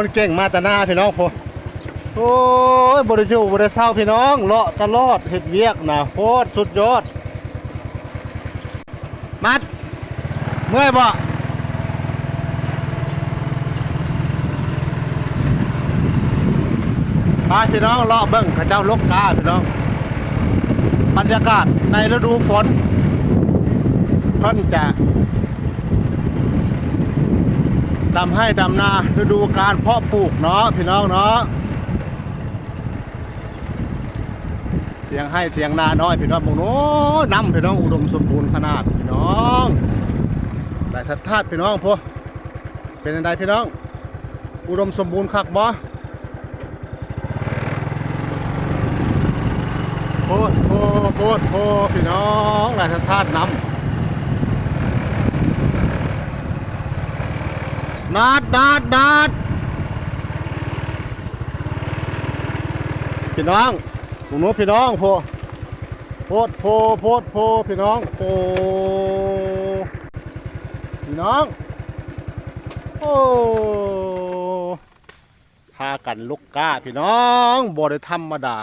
คนเก่งมาแต่หน้าพี่น้องพอโอ้ยบริจูบริเศร้าพี่น้องเลาะตลอดเห็ดเวียกนะโคตรสุดยอด มัด เมื่อยบ่พาพี่น้องเลาะเบิ้งข้าเจ้าลกกาพี่น้อง บรรยากาศในฤดูฝนเพิ่นจะ ดำให้ดำนาฤดูการเพาะปลูกเนาะพี่น้องเนาะเถียงให้เถียงนาน้อยพี่น้องบอกโน้น้ำพี่น้องอุดมสมบูรณ์ขนาดพี่น้องได้ทัดทาดพี่น้องพวเป็นยังไงพี่น้อง อุดมสมบูรณ์คักบ่โพดโพโพดโพพี่น้องได้ทัดทาดน้ำ นาดนาดนาดพี่น้องหนูพี่น้องโพโพดโพโพดโพพี่น้องโพพี่น้องโอ้พากันลุกก้าพี่น้องบ่ได้ธรรมดา